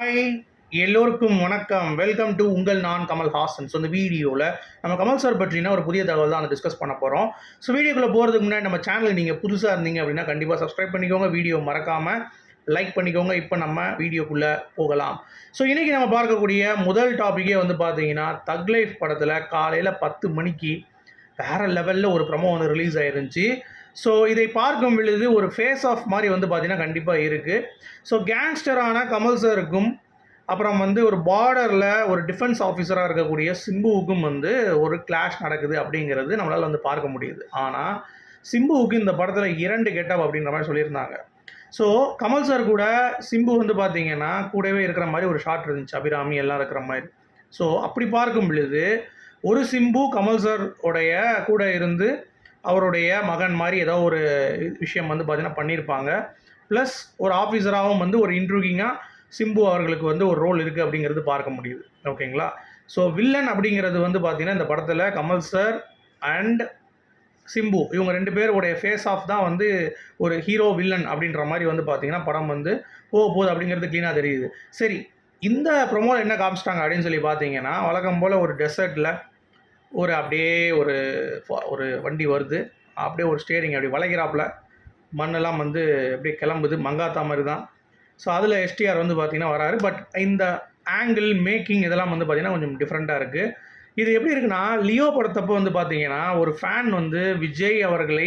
Hi எல்லோருக்கும் வணக்கம். Welcome to உங்கள் நான் கமல் ஹாசன். ஸோ இந்த வீடியோவில் நம்ம கமல் சார் பற்றினா ஒரு புதிய தகவல் தான் டிஸ்கஸ் பண்ண போகிறோம் ஸோ வீடியோக்குள்ளே போகிறதுக்கு முன்னாடி நம்ம சேனலுக்கு நீங்கள் புதுசாக இருந்தீங்க அப்படின்னா கண்டிப்பாக சப்ஸ்கிரைப் பண்ணிக்கோங்க. வீடியோ மறக்காமல் லைக் பண்ணிக்கோங்க. இப்போ நம்ம வீடியோக்குள்ளே போகலாம். ஸோ இன்றைக்கி நம்ம பார்க்கக்கூடிய முதல் டாப்பிக்கே வந்து பார்த்தீங்கன்னா தக் லைஃப் படத்தில் காலையில் பத்து மணிக்கு வேறு லெவலில் ஒரு ப்ரமோ வந்து ரிலீஸ் ஆயிருந்துச்சு. ஸோ இதை பார்க்கும் பொழுது ஒரு ஃபேஸ் ஆஃப் மாதிரி வந்து பார்த்தீங்கன்னா கண்டிப்பாக இருக்குது ஸோ கேங்ஸ்டரான கமல் சாருக்கும் அப்புறம் வந்து ஒரு பார்டரில் ஒரு டிஃபென்ஸ் ஆஃபீஸராக இருக்கக்கூடிய சிம்புவுக்கும் வந்து ஒரு கிளாஷ் நடக்குது அப்படிங்கிறது நம்மளால் வந்து பார்க்க முடியுது. ஆனால் சிம்புவுக்கு இந்த படத்தில் இரண்டு கெட்டப் அப்படின்ற மாதிரி சொல்லியிருந்தாங்க. ஸோ கமல் சார் கூட சிம்பு வந்து பார்த்தீங்கன்னா கூடவே இருக்கிற மாதிரி ஒரு ஷாட் இருந்துச்சு. அபிராமி எல்லாம் இருக்கிற மாதிரி. ஸோ அப்படி பார்க்கும் பொழுது ஒரு சிம்பு கமல் சார் உடைய கூட இருந்து அவருடைய மகன் மாதிரி ஏதோ ஒரு விஷயம் வந்து பார்த்தீங்கன்னா பண்ணியிருப்பாங்க ப்ளஸ் ஒரு ஆஃபீஸராகவும் வந்து ஒரு இன்ட்ரூகிங்காக சிம்பு அவர்களுக்கு வந்து ஒரு ரோல் இருக்குது அப்படிங்கிறது பார்க்க முடியுது. ஓகேங்களா ஸோ வில்லன் அப்படிங்கிறது வந்து பார்த்தீங்கன்னா இந்த படத்தில் கமல் சார் அண்ட் சிம்பு. இவங்க ரெண்டு பேருடைய ஃபேஸ் ஆஃப் தான் வந்து ஒரு ஹீரோ வில்லன் அப்படின்ற மாதிரி வந்து பார்த்தீங்கன்னா படம் வந்து போக போகுது அப்படிங்கிறது க்ளீனாக தெரியுது. சரி இந்த ப்ரொமோவில் என்ன காமிச்சிட்டாங்க அப்படின்னு சொல்லி பார்த்தீங்கன்னா வழக்கம் போல் ஒரு டெசர்ட்டில் ஒரு அப்படியே ஒரு ஒரு வண்டி வருது. அப்படியே ஒரு ஸ்டேரிங் அப்படி வளைகிறாப்புல மண்ணெல்லாம் வந்து அப்படியே கிளம்புது. மங்காத்தா மாதிரி தான். ஸோ அதில் எஸ்டிஆர் வந்து பார்த்திங்கன்னா வராரு. பட் இந்த ஆங்கிள் மேக்கிங் இதெல்லாம் வந்து பார்த்தீங்கன்னா கொஞ்சம் டிஃப்ரெண்ட்டாக இருக்குது இது எப்படி இருக்குன்னா லியோ படத்தப்போ வந்து பார்த்தீங்கன்னா ஒரு ஃபேன் வந்து விஜய் அவர்களை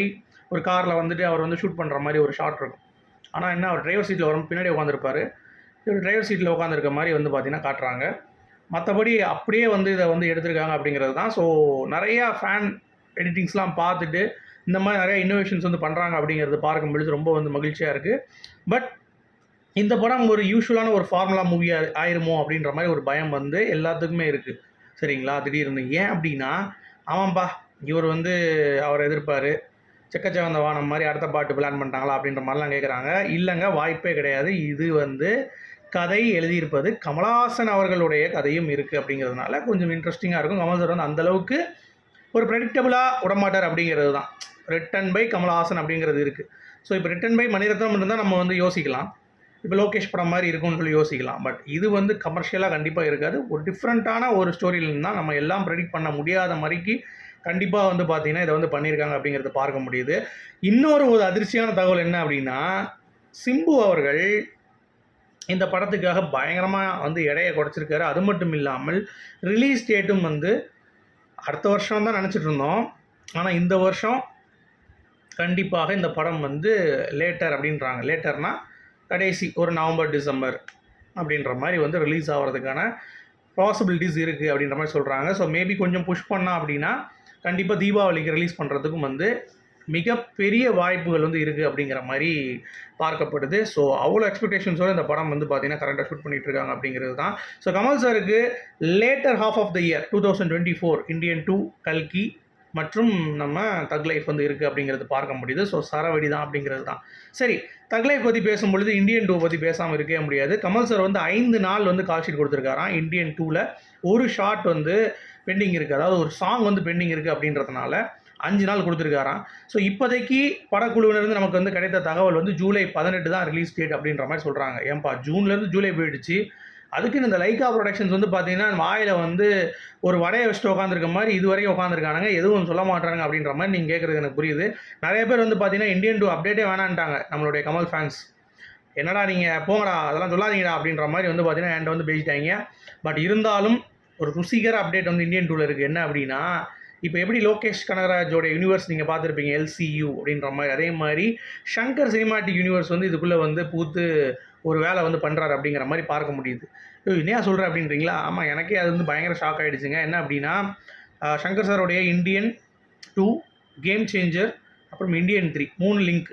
ஒரு காரில் வந்துட்டு அவர் வந்து ஷூட் பண்ணுற மாதிரி ஒரு ஷாட் இருக்கும். ஆனால் என்ன அவர் டிரைவர் சீட்டில் வரும் பின்னாடி உட்காந்துருப்பார் இவர் டிரைவர் சீட்டில் உட்காந்துருக்க மாதிரி வந்து பார்த்தீங்கன்னா காட்டுறாங்க. மற்றபடி அப்படியே வந்து இதை வந்து எடுத்திருக்காங்க அப்படிங்கிறது தான். ஸோ நிறையா ஃபேன் எடிட்டிங்ஸ்லாம் பார்த்துட்டு இந்த மாதிரி நிறைய இன்னோவேஷன்ஸ் வந்து பண்ணுறாங்க அப்படிங்கிறது பார்க்கும் பொழுது ரொம்ப வந்து மகிழ்ச்சியாக இருக்குது பட் இந்த படம் ஒரு யூஸ்வலான ஒரு ஃபார்முலா மூவியாக ஆயிருமோ அப்படின்ற மாதிரி ஒரு பயம் வந்து எல்லாத்துக்குமே இருக்குது சரிங்களா? திடீர்னு ஏன் அப்படின்னா ஆமாம்பா இவர் வந்து அவர் எதிர்ப்பார். செக்கச்சவந்த வானம் மாதிரி அடுத்த பாட்டு பிளான் பண்ணிட்டாங்களா அப்படின்ற மாதிரிலாம் கேட்குறாங்க இல்லைங்க வாய்ப்பே கிடையாது. இது வந்து கதை எழுதியிருப்பது கமலஹாசன் அவர்களுடைய கதையும் இருக்குது அப்படிங்கிறதுனால கொஞ்சம் இன்ட்ரெஸ்டிங்காக இருக்கும். கமல் சார் வந்து அந்தளவுக்கு ஒரு ப்ரெடிக்டபுளாக விடமாட்டார் அப்படிங்கிறது தான். ரிட்டன் பை கமலஹாசன் அப்படிங்கிறது இருக்குது ஸோ இப்போ ரிட்டன் பை மணிரத்னம் இருந்தால் நம்ம வந்து யோசிக்கலாம். இப்போ லோகேஷ் படம் மாதிரி இருக்கும்னு சொல்லி யோசிக்கலாம். பட் இது வந்து கமர்ஷியலாக கண்டிப்பாக இருக்காது. ஒரு டிஃப்ரெண்ட்டான ஒரு ஸ்டோரியிலேருந்து தான் நம்ம எல்லாம் ப்ரெடிக்ட் பண்ண முடியாத மாதிரிக்கு கண்டிப்பாக வந்து பார்த்தீங்கன்னா இதை வந்து பண்ணியிருக்காங்க அப்படிங்கிறத பார்க்க முடியுது. இன்னொரு ஒரு அதிர்ச்சியான தகவல் என்ன அப்படின்னா சிம்பு அவர்கள் இந்த படத்துக்காக பயங்கரமாக வந்து எடையை குறைச்சிருக்காரு. அது மட்டும் இல்லாமல் ரிலீஸ் டேட்டும் வந்து அடுத்த வருஷம் தான் நினச்சிட்டு இருந்தோம். ஆனால் இந்த வருஷம் கண்டிப்பாக இந்த படம் வந்து லேட்டர் அப்படின்றாங்க. லேட்டர்னா கடைசி ஒரு நவம்பர் டிசம்பர் அப்படின்ற மாதிரி வந்து ரிலீஸ் ஆகிறதுக்கான பாசிபிலிட்டிஸ் இருக்குது அப்படின்ற மாதிரி சொல்கிறாங்க ஸோ மேபி கொஞ்சம் புஷ் பண்ணால் அப்படின்னா கண்டிப்பாக தீபாவளிக்கு ரிலீஸ் பண்ணுறதுக்கும் வந்து மிகப்பெரிய வாய்ப்புகள் வந்து இருக்குது அப்படிங்கிற மாதிரி பார்க்கப்படுது. ஸோ அவ்வளோ எக்ஸ்பெக்டேஷன்ஸோட இந்த படம் வந்து பார்த்தீங்கன்னா கரெக்டாக ஷூட் பண்ணிட்டு இருக்காங்க அப்படிங்கிறது தான். ஸோ கமல் சாருக்கு later half of the year two thousand twenty four Indian two கல்கி மற்றும் நம்ம தக் லைஃப் வந்து இருக்குது அப்படிங்கிறது பார்க்க முடியுது. ஸோ சரவடி தான் அப்படிங்கிறது தான். சரி தக் லைஃப் பற்றி பேசும்பொழுது இந்தியன் டூ பற்றி பேசாமல் இருக்கவே முடியாது. கமல் சார் வந்து ஐந்து நாள் வந்து கால் ஷீட் கொடுத்துருக்காராம். இந்தியன் டூவில் ஒரு ஷாட் வந்து பெண்டிங் இருக்குது அதாவது ஒரு சாங் வந்து பெண்டிங் இருக்குது அப்படின்றதுனால அஞ்சு நாள் கொடுத்துருக்காராம். ஸோ இப்போதைக்கு படக்குழுவினருந்து நமக்கு வந்து கிடைத்த தகவல் வந்து ஜூலை பதினெட்டு தான் ரிலீஸ் டேட் அப்படின்ற மாதிரி சொல்கிறாங்க ஏன்பா ஜூன்லேருந்து ஜூலை போயிடுச்சு. அதுக்குன்னு இந்த லைக்கா ப்ரொடக்ஷன்ஸ் வந்து பார்த்தீங்கன்னா வாயில் வந்து ஒரு வடையை வச்சுட்டு உட்காந்துருக்க மாதிரி இது வரைக்கும் உட்காந்துருக்கானுங்க எதுவும் சொல்ல மாட்டாங்க அப்படின்ற மாதிரி நீங்கள் கேட்குறது எனக்கு புரியுது. நிறைய பேர் வந்து பார்த்தீங்கன்னா இந்தியன் டூ அப்டேட்டே வேணான்ட்டாங்க நம்மளுடைய கமல் ஃபேன்ஸ் என்னடா நீங்கள் போங்கடா அதெல்லாம் சொல்லாதீங்கடா அப்படின்ற மாதிரி வந்து பார்த்தீங்கன்னா என்கிட்ட வந்து பேசிட்டாங்க. பட் இருந்தாலும் ஒரு ருசிகர அப்டேட் வந்து இந்தியன் டூவில் இருக்குது என்ன அப்படின்னா இப்போ எப்படி லோகேஷ் கனகராஜோட யூனிவர்ஸ் நீங்கள் பார்த்துருப்பீங்க எல்சியூ அப்படின்ற மாதிரி அதே மாதிரி ஷங்கர் சினிமாட்டிக் யூனிவர்ஸ் வந்து இதுக்குள்ளே வந்து பூத்து ஒரு வேலை வந்து பண்ணுறாரு அப்படிங்கிற மாதிரி பார்க்க முடியுது. என்னையா சொல்கிற அப்படின்றீங்களா? ஆமாம் எனக்கே அது வந்து பயங்கர ஷாக் ஆகிடுச்சுங்க என்ன அப்படின்னா ஷங்கர் சாரோடைய இந்தியன் டூ கேம் சேஞ்சர் அப்புறம் இந்தியன் த்ரீ மூணு லிங்க்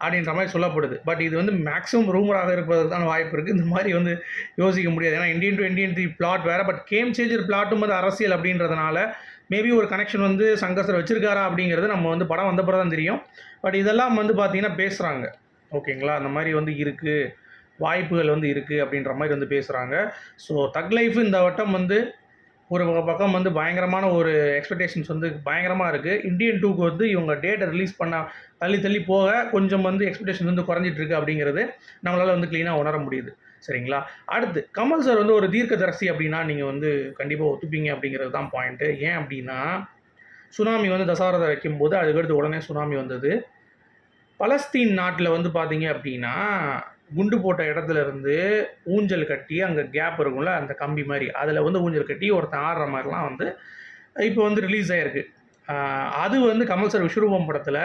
அப்படின்ற மாதிரி சொல்லப்படுது. பட் இது வந்து மேக்ஸிமம் ரூமராக இருப்பதற்கான வாய்ப்பு இருக்குது இந்த மாதிரி வந்து யோசிக்க முடியாது. ஏன்னா Indian two Indian three plot வேறு. பட் கேம் சேஞ்சர் பிளாட்டும் வந்து அரசியல் அப்படின்றதுனால மேபி ஒரு கனெக்ஷன் வந்து சங்கர் வச்சுருக்காரா அப்படிங்கிறது நம்ம வந்து படம் வந்தப்பறம் தான் தெரியும். பட் இதெல்லாம் வந்து பார்த்தீங்கன்னா பேசுகிறாங்க ஓகேங்களா? அந்த மாதிரி வந்து இருக்குது வாய்ப்புகள் வந்து இருக்குது அப்படின்ற மாதிரி வந்து பேசுகிறாங்க ஸோ தக் லைஃப் இந்த வட்டம் வந்து ஒரு பக்கம் வந்து பயங்கரமான ஒரு எக்ஸ்பெக்டேஷன்ஸ் வந்து பயங்கரமாக இருக்குது இந்தியன் டூக்கு வந்து இவங்க டேட்டை ரிலீஸ் பண்ண தள்ளி தள்ளி போக கொஞ்சம் வந்து எக்ஸ்பெக்டேஷன் வந்து குறைஞ்சிட்ருக்கு அப்படிங்கிறது நம்மளால் வந்து க்ளீனாக உணர முடியுது. சரிங்களா? அடுத்து கமல் சார் வந்து ஒரு தீர்க்கதரிசி அப்படின்னா நீங்கள் வந்து கண்டிப்பாக ஒத்துப்பீங்க அப்படிங்கிறது தான் பாயிண்ட்டு ஏன் அப்படின்னா சுனாமி வந்து தசாரதை வைக்கும்போது அதுக்கடுத்து உடனே சுனாமி வந்தது. பலஸ்தீன் நாட்டில் வந்து பார்த்தீங்க அப்படின்னா குண்டு போட்ட இடத்துல இருந்து ஊஞ்சல் கட்டி அங்கே கேப் இருக்கும்ல அந்த கம்பி மாதிரி. அதில் வந்து ஊஞ்சல் கட்டி ஒருத்தன் ஆடுற மாதிரிலாம் வந்து இப்போ வந்து ரிலீஸ் ஆகிருக்கு அது வந்து கமல் சார் விஸ்வரூபம் படத்தில்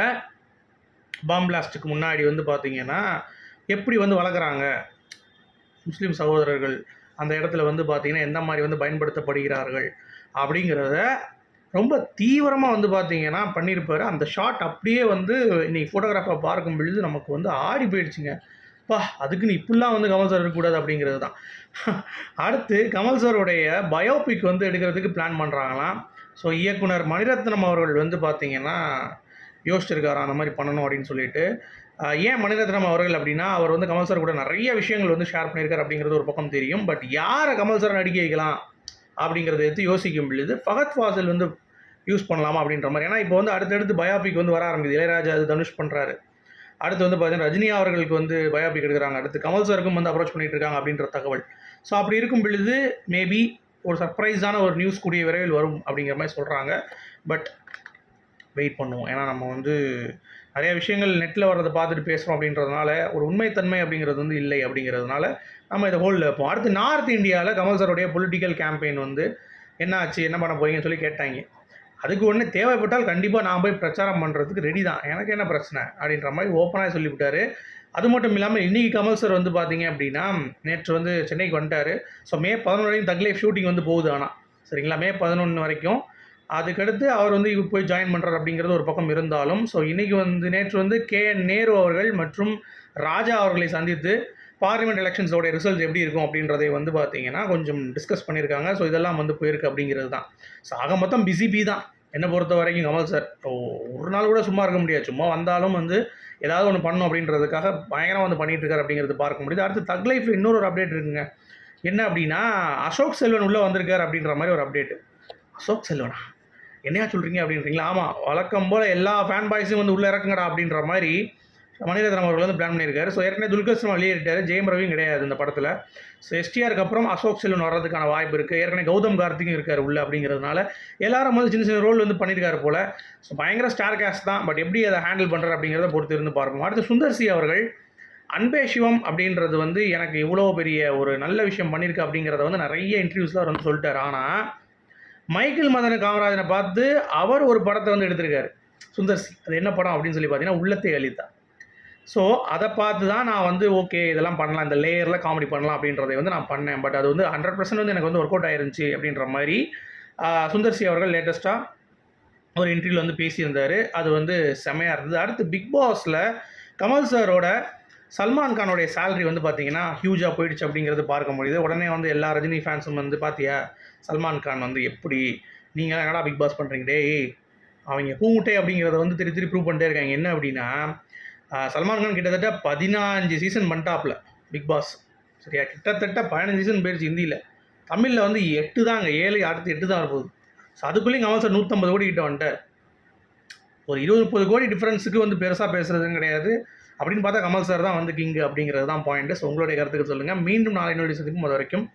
பாம்பிளாஸ்ட்டுக்கு முன்னாடி வந்து பார்த்தீங்கன்னா எப்படி வந்து வளர்க்குறாங்க? முஸ்லீம் சகோதரர்கள் அந்த இடத்துல வந்து பார்த்தீங்கன்னா எந்த மாதிரி வந்து பயன்படுத்தப்படுகிறார்கள் அப்படிங்கிறத ரொம்ப தீவிரமாக வந்து பார்த்தீங்கன்னா பண்ணியிருப்பார். அந்த ஷாட் அப்படியே வந்து இன்றைக்கி ஃபோட்டோகிராஃபை பார்க்கும் பொழுது நமக்கு வந்து ஆடி போயிடுச்சுங்க. பா அதுக்குன்னு இப்படிலாம் வந்து கமல் சார் இருக்கக்கூடாது அப்படிங்கிறது தான் அடுத்து கமல் சாருடைய பயோபிக் வந்து எடுக்கிறதுக்கு பிளான் பண்ணுறாங்களாம் ஸோ இயக்குனர் மணிரத்னம் அவர்கள் வந்து பார்த்திங்கன்னா யோசிச்சிருக்காரா அந்த மாதிரி பண்ணணும் அப்படின்னு சொல்லிட்டு. ஏன் மணிரத்னம் அவர்கள் அப்படின்னா அவர் வந்து கமல் சார் கூட நிறைய விஷயங்கள் வந்து ஷேர் பண்ணியிருக்காரு அப்படிங்கிறது ஒரு பக்கம் தெரியும். பட் யாரை கமல் சார் நடிக்க வைக்கலாம் அப்படிங்கிறத எடுத்து யோசிக்கும் பொழுது ஃபகத் ஃபாசில் வந்து யூஸ் பண்ணலாமா அப்படின்ற மாதிரி. ஏன்னா இப்போ வந்து அடுத்தடுத்து பயோபிக் வந்து வர ஆரம்பிக்குது. இளையராஜா அது தனுஷ் பண்ணுறாரு அடுத்து வந்து பார்த்தீங்கன்னா ரஜினி அவர்களுக்கு வந்து பயோபிக் எடுக்கிறாங்க. அடுத்து கமல் சாருக்கும் வந்து அப்ரோச் பண்ணிட்டு இருக்காங்க அப்படின்ற தகவல். ஸோ அப்படி இருக்கும் பொழுது மேபி ஒரு சர்ப்ரைஸான ஒரு நியூஸ் கூடிய விரைவில் வரும் அப்படிங்கிற மாதிரி சொல்கிறாங்க பட் வெயிட் பண்ணுவோம். ஏன்னா நம்ம வந்து நிறைய விஷயங்கள் நெட்டில் வர்றதை பார்த்துட்டு பேசுகிறோம் அப்படின்றதுனால ஒரு உண்மைத்தன்மை அப்படிங்கிறது வந்து இல்லை அப்படிங்கிறதுனால நம்ம இதை ஹோல்டில் வைப்போம். அடுத்து நார்த் இந்தியாவில் கமல் சாருடைய பொலிட்டிக்கல் கேம்பெயின் வந்து என்ன ஆச்சு என்ன பண்ண போகிறீங்கன்னு சொல்லி கேட்டாங்க. அதுக்கு ஒன்று தேவைப்பட்டால் கண்டிப்பாக நான் போய் பிரச்சாரம் பண்ணுறதுக்கு ரெடி தான். எனக்கு என்ன பிரச்சனை அப்படின்ற மாதிரி ஓப்பனாக சொல்லிவிட்டாரு அது மட்டும் இல்லாமல் இன்றைக்கி கமல் சார் வந்து பார்த்தீங்க அப்படின்னா நேற்று வந்து சென்னைக்கு வந்துட்டார். ஸோ மே பதினொன்று வரைக்கும் தக்லைஃப் ஷூட்டிங் வந்து போகுது ஆனால் சரிங்களா? மே பதினொன்று வரைக்கும் அதுக்கடுத்து அவர் வந்து இப்போ போய் ஜாயின் பண்ணுறாரு அப்படிங்கிறது ஒரு பக்கம் இருந்தாலும். ஸோ இன்றைக்கி வந்து நேற்று வந்து கே என் நேரு அவர்கள் மற்றும் ராஜா அவர்களை சந்தித்து பார்லிமெண்ட் எலெக்ஷன்ஸோடைய ரிசல்ட் எப்படி இருக்கும் அப்படின்றதை வந்து பார்த்தீங்கன்னா கொஞ்சம் டிஸ்கஸ் பண்ணியிருக்காங்க. ஸோ இதெல்லாம் வந்து போயிருக்கு அப்படிங்கிறது தான். ஸோ ஆக மொத்தம் பிஸி பி தான். என்னை பொறுத்த வரைக்கும் கமல் சார் ஒரு நாள் கூட சும்மா இருக்க முடியாது. சும்மா வந்தாலும் வந்து ஏதாவது ஒன்று பண்ணும் அப்படின்றதுக்காக பயங்கரம் வந்து பண்ணிட்டு இருக்காரு அப்படிங்கிறது பார்க்க முடியுது. அடுத்து தக் லைஃப் இன்னொரு ஒரு அப்டேட் இருக்குங்க. என்ன அப்படின்னா அசோக் செல்வன் உள்ளே வந்திருக்கார் அப்படின்ற மாதிரி ஒரு அப்டேட் அசோக் செல்வனா? என்னையா சொல்கிறீங்க அப்படின்றீங்களா? ஆமாம் வழக்கம் போல் எல்லா ஃபேன் பாய்ஸும் வந்து உள்ளே இறக்குங்கடா அப்படின்ற மாதிரி மணிரத்னம் அவர்கள் வந்து பிளான் பண்ணியிருக்காரு. ஸோ ஏற்கனவே துல்கர் சினிமா வெளியேறிட்டாரு ஜெயம் ரவியும் கிடையாது இந்த படத்தில். ஸோ எஸ்டிஆருக்கு அப்புறம் அசோக் செல்வன் வர்றதுக்கான வாய்ப்பு இருக்குது ஏற்கனவே கௌதம் கார்த்திக்கும் இருக்கார் உள்ள அப்படிங்கிறதுனால எல்லாரும் வந்து சின்ன சின்ன ரோல் வந்து பண்ணியிருக்காரு போல். ஸோ பயங்கர ஸ்டார் கேஸ்ட் தான். பட் எப்படி அதை ஹேண்டில் பண்ணுறாரு அப்படிங்கிறத பொறுத்து இருந்து பார்ப்போம். அடுத்து சுந்தர் சி அவர்கள் அன்பே சிவம் அப்படின்றது வந்து எனக்கு இவ்வளோ பெரிய ஒரு நல்ல விஷயம் பண்ணியிருக்கு அப்படிங்கிறத வந்து நிறைய இன்டர்வியூஸில் அவர் வந்து சொல்லிட்டார். ஆனால் மைக்கேல் மதன காமராஜனை பார்த்து அவர் ஒரு படத்தை வந்து எடுத்திருக்காரு. சுந்தர் சி அது என்ன படம் அப்படின்னு சொல்லி பார்த்தீங்கன்னா உள்ளத்தை அழித்தா. ஸோ அதை பார்த்து தான் நான் வந்து ஓகே இதெல்லாம் பண்ணலாம் இந்த லேயரில் காமெடி பண்ணலாம் அப்படின்றதை வந்து நான் பண்ணேன். பட் அது வந்து ஹண்ட்ரட் பர்சன்ட் வந்து எனக்கு வந்து ஒர்க் அவுட் ஆயிருந்துச்சு அப்படின்ற மாதிரி சுந்தர்சி அவர்கள் லேட்டஸ்ட்டாக ஒரு இன்டர்வியூவில் வந்து பேசியிருந்தார். அது வந்து செமையாக இருந்தது. அடுத்து பிக் பாஸில் கமல் சாரோட சல்மான் கானோடைய சேலரி வந்து பார்த்தீங்கன்னா ஹியூஜாக போயிடுச்சு அப்படிங்கிறது பார்க்க முடியுது. உடனே வந்து எல்லா ரஜினி ஃபேன்ஸும் வந்து பார்த்தியா சல்மான் கான் வந்து எப்படி நீங்கள் என்னடா பிக் பாஸ் பண்ணுறீங்க டேய் அவங்க பூமுட்டை அப்படிங்கிறத வந்து திரு திரு ப்ரூவ் பண்ணிட்டே இருக்காங்க. என்ன அப்படின்னா சல்மான்கான் சல்மான் கான் கிட்டத்தட்ட பதினாஞ்சு சீசன் பண்ணிட்டாப்ல பிக் பாஸ் சரியா? கிட்டத்தட்ட பதினஞ்சு சீசன் போயிடுச்சு ஹிந்தியில். தமிழில் வந்து எட்டு தாங்க ஏழு அடுத்து எட்டு தான் போகுது ஸோ அதுக்குள்ளேயும் கமல் சார் நூற்றம்பது கோடி கிட்ட வந்துட்டார். ஒரு இருபது முப்பது கோடி டிஃப்ரென்ஸுக்கு வந்து பெருசாக பேசுகிறதும் கிடையாது. அப்படின்னு பார்த்தா கமல் சார் தான் வந்து கிங் அப்படிங்கிறது தான் பாயிண்ட் ஸோ உங்களுடைய கருத்துக்கு சொல்லுங்கள் மீண்டும் நாளை நோடி சந்திக்கும் அது வரைக்கும்